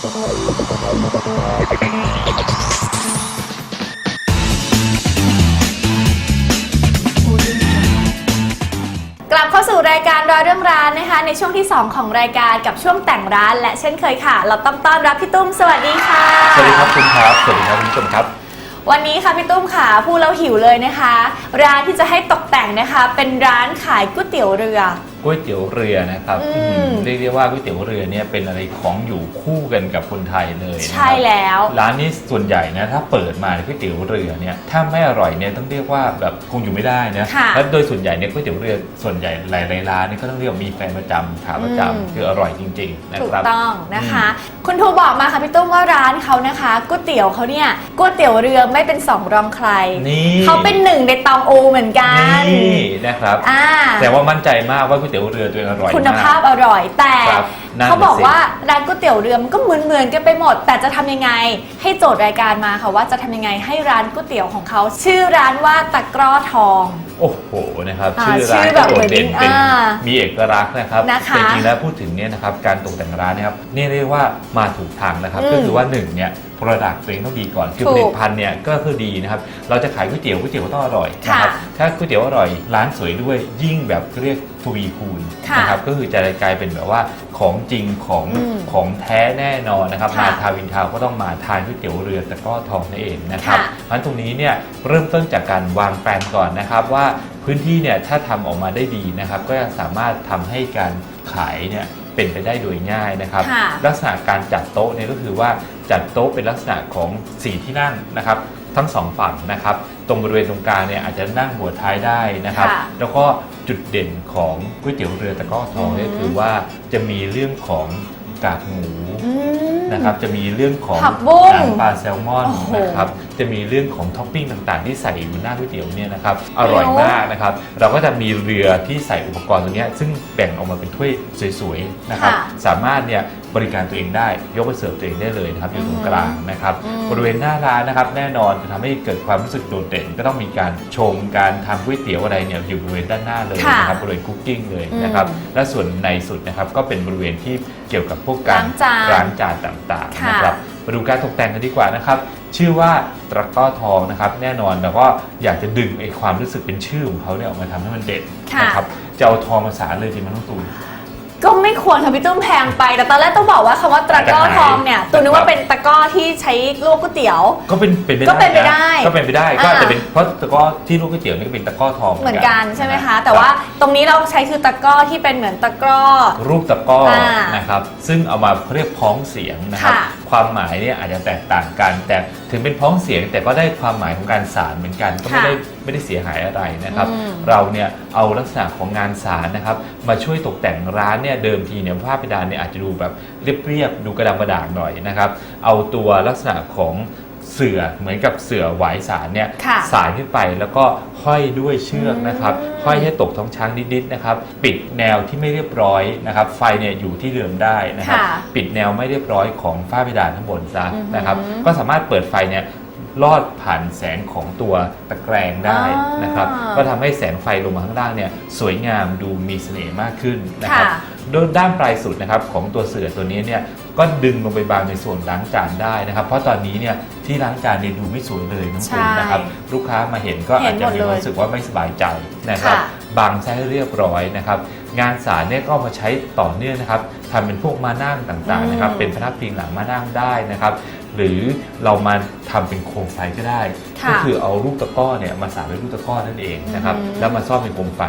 กลับเข้าสู่รายการรอยเรื่องร้านนะคะ ในช่วงที่ 2 ของรายการกับช่วงแต่งร้าน และเช่นเคยค่ะ เราต้องต้อนรับพี่ตุ้มสวัสดีค่ะ สวัสดีครับคุณครับ สวัสดีครับคุณผู้ชมครับ วันนี้ค่ะพี่ตุ้มค่ะพูดแล้วหิวเลยนะคะ ร้านที่จะให้ตกแต่งนะคะ เป็นร้านขายก๋วยเตี๋ยวเรือก๋วยเตี๋ยวเรือนะครับอืมอื้อหือเรียกได้ว่าก๋วยเตี๋ยวเรือเนี่ยเป็นอะไรของอยู่คู่กันกับคนไทยเลยนะครับ ใช่แล้ว ร้านนี้ส่วนใหญ่นะถ้าเปิดมาก๋วยเตี๋ยวเรือเนี่ยถ้าไม่อร่อยเนี่ยต้องเรียกว่าแบบคงอยู่ไม่ได้นะค่ะแล้วโดยส่วนใหญ่เนี่ยก๋วยเตี๋ยวเรือส่วนใหญ่หลายๆร้านเนี่ยก็ต้องเรียกว่ามีแฟนประจำขาประจำอืมคืออร่อยจริง ๆ นะถูคกรับ ต้องนะคะ คุณทูบอกมาค่ะพี่ตุ้มว่าร้านเขานะคะก๋วยเตี๋ยวเขาเนี่ยก๋วยเตี๋ยวเรือไม่เป็นสองรองใครนี่เขาเป็นหนึ่งในตองอูเหมือนกันนี่นะครับ อ่า แต่ว่ามั่นใจมากว่าก๋วยเตี๋ยวเรือตัวเองอร่อยคุณมากภาพอร่อยแต่ครับนั่นเขาบอกน่ะสิว่าร้านก๋วยเตี๋ยวเรือมันก็เหมือนเหมือนๆกันไปหมด แต่จะทำยังไงให้โจทย์รายการมาค่ะว่าจะทำยังไงให้ร้านก๋วยเตี๋ยวของเขาชื่อร้านว่าตะกร้อทอง โอ้โหนะครับอ่าชื่อร้านชื่อแบบก็โดดเด่นเหมือนเป็นอ่ามีเอกลักษณ์นะครับนะคะแต่จริงๆแล้วพูดถึงเนี่ยนะครับการตกแต่งร้านนะครับนี่เรียกว่ามาถูกทางนะครับอืมก็คือว่าหนึ่งเนี่ย โปรดักต์ตัวเองต้องดีก่อน คือถูผกลิตภัณฑ์เนี่ยก็คือดีนะครับ เราจะขายก๋วยเตี๋ยวก๋วยเตี๋ยวก็ต้องอร่อยนะครับค่ะถ้าก๋วยเตี๋ยวอร่อยร้านสวยด้วยยิ่งแบบเรียกทวีคูณค่ะนะครับก็คือจะกลายเป็นแบบว่าของจริงของอืมของแท้แน่นอนนะครับค่ะมาทาวินทาวน์ก็ต้องมาทานก๋วยเตี๋ยวเรือแต่ก็ทองนั่นเองนะครับค่ะเพราะฉะนั้นตรงนี้เนี่ยเริ่มต้นจากการวางแปลนก่อนนะครับว่าพื้นที่เนี่ยถ้าทำออกมาได้ดีนะครับ ก็จะสามารถทำให้การขายเนี่ยเป็นไปได้โดยง่ายนะครับค่ะลักษณะการจัดโต๊ะเนี่ยก็คือว่า จัดโต๊ะเป็นลักษณะของสีที่นั่งนะครับทั้งสองฝั่งนะครับ ตรงบริเวณตรงกลางเนี่ยอาจจะนั่งหัวท้ายได้นะครับ ค่ะแล้วก็จุดเด่นของก๋วยเตี๋ยวเรือตะกร้อทองเนี่ยอืม คือว่าจะมีเรื่องของกากหมู อืม นะครับจะมีเรื่องของผักบุ้งหนังปลาแซลมอนโอ้โหนะครับจะมีเรื่องของท็อปปิ้งต่างๆ ที่ใส่อยู่หน้าก๋วยเตี๋ยวเนี่ยนะครับอร่อยหิวมากนะครับ เราก็จะมีเรือที่ใส่อุปกรณ์ตรงเนี้ยซึ่งแบ่งออกมาเป็นถ้วยสวยๆนะครับค่ะสามารถเนี่ย บริการตัวเองได้ ยกไปเสิร์ฟตัวเองได้เลยนะครับอยู่ตรงกลางนะครับอืมบริเวณหน้าร้านนะครับแน่นอนจะทำให้เกิดความรู้สึกโดดเด่น ก็ต้องมีการชงการทำก๋วยเตี๋ยวอะไรเนี่ยอยู่บริเวณด้านหน้าเลยค่ะนะครับบริเวณคุกกิ้งเลยนะครับอืมและส่วนในสุดนะครับก็เป็นบริเวณที่เกี่ยวกับพวกการล้างจานล้างจานต่างๆค่ะนะครับมาดูการตกแต่งกันดีกว่านะครับชื่อว่าตะกร้อทองนะครับ แน่นอนเราก็อยากจะดึงไอ้ความรู้สึกเป็นชื่อของเขาเนี่ยออกมาทำให้มันเด่นค่ะนะครับจะเอาทองมาสารเลยจริงมันต้องตูน ก็ไม่ควรค่ะพี่ตุ้มแพงไป แต่ตอนแรกต้องบอกว่าคำว่าตะกร้อทองเนี่ยตูนนึกว่าเป็นตะกร้อที่ใช้ลวกก๋วยเตี๋ยว ก็เป็นเป็นไปก็เป็นไปนะได้ ก็เป็นไปได้ก็อ่าอาจจะเป็นเพราะตะกร้อที่ลูกก๋วยเตี๋ยวนี่ก็เป็นตะกร้อทองเหมือนกันใช่ไหมคะ แต่ว่าตรงนี้เราใช้คือตะกร้อที่เป็นเหมือนตะกร้อ รูปตะกร้ออ่านะครับ ซึ่งเอามาเรียกพ้องเสียงนะครับค่ะความหมายเนี่ยอาจจะแตกต่างกัน แต่ถึงเป็นพ้องเสียงแต่ก็ได้ความหมายของการสารเหมือนกัน ก็ไม่ค่ะได้ ไม่ได้เสียหายอะไรนะครับ อืม เราเนี่ยเอาลักษณะของงานสารนะครับ มาช่วยตกแต่งร้านเนี่ยเดิมทีเนี่ยผ้าเพดานเนี่ยอาจจะดูแบบเรียบๆดูกระดำกระด่างหน่อยนะครับ เอาตัวลักษณะของเสือเหมือนกับเสือหวายสารเนี่ยค่ะสายขึ้นไปแล้วก็ห้อยด้วยเชือกนะครับอืม ห้อยให้ตกท้องช้างนิดๆนะครับ ปิดแนวที่ไม่เรียบร้อยนะครับ ไฟเนี่ยอยู่ที่เดิมได้นะครับ ค่ะ ปิดแนวไม่เรียบร้อยของฝ้าเพดานข้างบนซะอือหือนะครับก็สามารถเปิดไฟเนี่ย ลอดผ่านแสงของตัวตะแกรงได้นะครับอ่าก็ทำให้แสงไฟลงมาข้างล่างเนี่ยสวยงามดูมีเสน่ห์มากขึ้นนะครับค่ะโดยด้านปลายสุดนะครับของตัวเสือตัวนี้เนี่ยก็ดึงลงไปบางในส่วนล้างจานได้นะครับ เพราะตอนนี้เนี่ยที่ล้างจานเนี่ยดูไม่สวยเลยน้องคุณใช่นะครับ ลูกค้ามาเห็นก็เห็อาจนจะหมดมีเลยความรู้สึกว่าไม่สบายใจนะครับค่ะบางใช้ให้เรียบร้อยนะครับ งานสารเนี่ยก็เอามาใช้ต่อเนื่องนะครับทำเป็นพวกมานั่งต่างๆนะครับอืมเป็นพนักพิงหลังมานั่งได้นะครับ หรือเรามาทำเป็นโคมไฟก็ได้ค่ะก็คือเอาลูกตะกร้อเนี่ยมาสานเป็นลูกตะกร้อนั่นเองนะครับอืมแล้วมาซ่อมเป็นโคมไฟ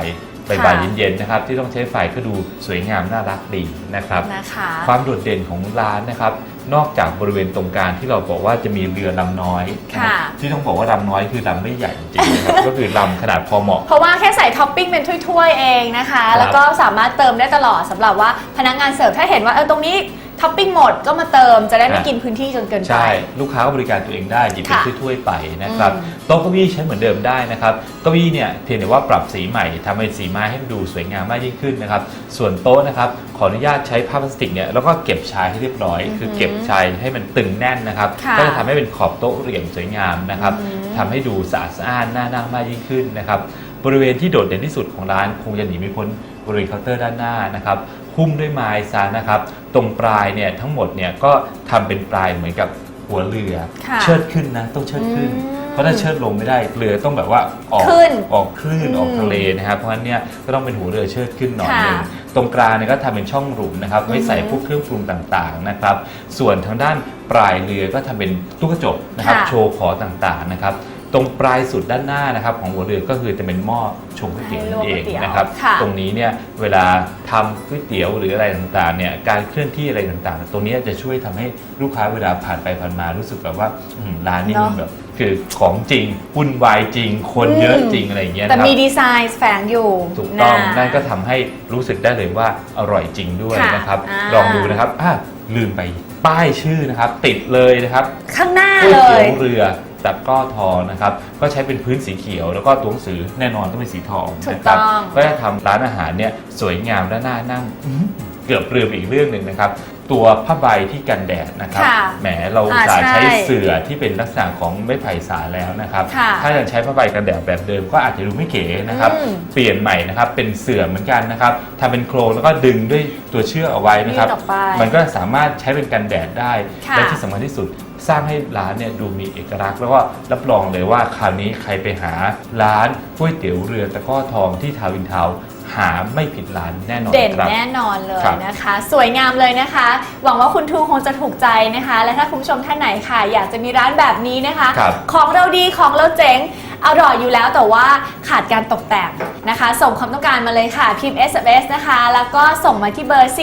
ค่ะบ่ายๆเย็นๆนะครับที่ต้องใช้ไฟก็ดูสวยงามน่ารักดีนะครับนะคะความโดดเด่นของร้านนะครับ นอกจากบริเวณตรงกลางที่เราบอกว่าจะมีเรือลำน้อยนะครับค่ะที่ต้องบอกว่าลำน้อยคือลำไม่ใหญ่จริงๆนะครับก็คือลำขนาดพอเหมาะ เพราะว่าแค่ใส่ท็อปปิ้งเป็นถ้วยๆเองนะคะครับแล้วก็สามารถเติมได้ตลอดสำหรับว่าพนักงานเสิร์ฟถ้าเห็นว่าเออตรงนี้ ท็อปปิ้งหมดก็มาเติมจะได้ไม่อะกินพื้นที่จนเกินไป ใช่ ลูกค้าก็บริการตัวเองได้หยิบเป็นค่ะถ้วยๆไปนะครับอืมโต๊ะเก้าอี้ใช้เหมือนเดิมได้นะครับเก้าอี้เนี่ยเพียงแต่ว่าปรับสีใหม่ทำให้สีไม้ให้มันดูสวยงามมากยิ่งขึ้นนะครับส่วนโต๊ะนะครับขออนุญาตใช้ผ้าพลาสติกเนี่ยแล้วก็เก็บชายให้เรียบร้อยอือหือคือเก็บชายให้มันตึงแน่นนะครับค่ะก็จะทำให้เป็นขอบโต๊ะเหลี่ยมสวยงามนะครับอือหือทำให้ดูสะอาดสะอ้านน่านั่งมากยิ่งขึ้นนะครับบริเวณที่โดดเด่นที่สุดของร้านคงจะหนีไม่พ้นบริเวณเคาน์เตอร์ด้านหน้านะครับหุ้มด้วยไม้ซานะครับ ตรงปลายเนี่ยทั้งหมดเนี่ยก็ทำเป็นปลายเหมือนกับหัวเรือค่ะเชิดขึ้นนะต้องเชิดขึ้นอืมเพราะถ้าเชิดลงไม่ได้เรือต้องแบบว่าออกขึ้นออกคลื่นอืมออกทะเลนะครับเพราะฉะนั้นเนี่ยก็ต้องเป็นหัวเรือเชิดขึ้นหน่อยหนึงค่ะตรงกลางเนี่ยก็ทำเป็นช่องหลุมนะครับไว้ใส่อือฮึพวกเครื่องปรุงต่างๆนะครับ ส่วนทางด้านปลายเรือก็ทำเป็นตู้กระจกนะครับค่ะโชว์ขอต่างๆนะครับ ตรงปลายสุดด้านหน้านะครับของหัวเรือก็คือจะเป็นหม้อชงก๋วยเตี๋ยวนั่นเองให้ลวกก๋วยเตี๋ยวนะครับ ค่ะตรงนี้เนี่ยเวลาทำก๋วยเตี๋ยวหรืออะไรต่างๆเนี่ยการเคลื่อนที่อะไรต่างๆ ตรงนี้จะช่วยทำให้ลูกค้าเวลาผ่านไปผ่านมารู้สึกแบบว่าอืมร้านนี้มันแบบคือของจริงวุ่นวายจริง คนเยอะจริงอะไรอย่างเงี้ยแต่นะครับ มีดีไซน์แฝงอยู่ถูกต้องะ นั่นก็ทำให้รู้สึกได้เลยว่าอร่อยจริงด้วยค่ะนะครับ อ่า ลองดูนะครับอะลืมไปป้ายชื่อนะครับ ติดเลยนะครับข้างหน้าก๋วยเลเตี๋ย ยวเรือ ตะกร้อทองนะครับก็ใช้เป็นพื้นสีเขียว แล้วก็ตัวหนังสือแน่นอนต้องเป็นสีทองถูกนะครับต้อง ก็จะทำร้านอาหารเนี่ยสวยงามและน่านั่งอื้อหือเกือบลืมอีกเรื่องหนึ่งนะครับ ตัวผ้าใบที่กันแดดนะครับค่ะแหมเราอ่าสาใช่ใช้เสื่อที่เป็นลักษณะของไม้ไผ่สารแล้วนะครับ ค่ะถ้าจะใช้ผ้าใบกันแดดแบบเดิมก็อาจจะดูไม่เก๋นะครับอืมเปลี่ยนใหม่นะครับเป็นเสื่อเหมือนกันนะครับทำเป็นโครงแล้วก็ดึงด้วยตัวเชือกเอาไว้นะครับ ยืดออกไปมันก็สามารถใช้เป็นกันแดดได้ค่ะ และที่สำคัญที่สุด สร้างให้ร้านเนี่ยดูมีเอกลักษณ์ แล้วก็รับรองเลยว่าคราวนี้ใครไปหาร้านก๋วยเตี๋ยวเรือตะกร้อทองที่ทาวน์อินทาวน์หาไม่ผิดร้านแน่นอนเด่นครับ แน่นอนเลยครับ นะคะ สวยงามเลยนะคะ หวังว่าคุณทูคงจะถูกใจนะคะ และถ้าคุณผู้ชมท่านไหนค่ะ อยากจะมีร้านแบบนี้นะคะ ครับ ของเราดีของเราเจ๋ง อร่อยอยู่แล้วแต่ว่าขาดการตกแต่งนะคะ ส่งความต้องการมาเลยค่ะ พิมพ์ SMS นะคะ แล้วก็ส่งมาที่เบอร์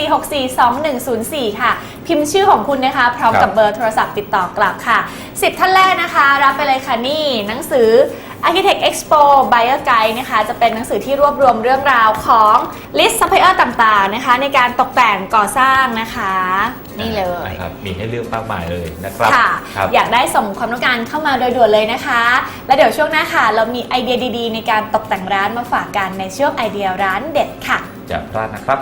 4642104 ค่ะ พิมพ์ชื่อของคุณนะคะ พร้อมกับเบอร์โทรศัพท์ติดต่อกลับค่ะ 10 ท่านแรกนะคะ รับไปเลยค่ะนี่หนังสือ Architect Expo Buyer Guide นะคะจะเป็นหนังสือที่รวบรวมเรื่องราวของ list supplier ต่างๆนะคะ ในการตกแต่งก่อสร้างนะคะ นี่เลยนะครับมีให้เลือกมากมายเลยนะครับค่ะ ครับอยากได้ส่งความต้องการเข้ามาโดยด่วนเลยนะคะ แล้วเดี๋ยวช่วงหน้าค่ะ เรามีไอเดียดีๆ ในการตกแต่งร้านมาฝากกันในช่วงไอเดียร้านเด็ดค่ะอย่าพลาดนะครับ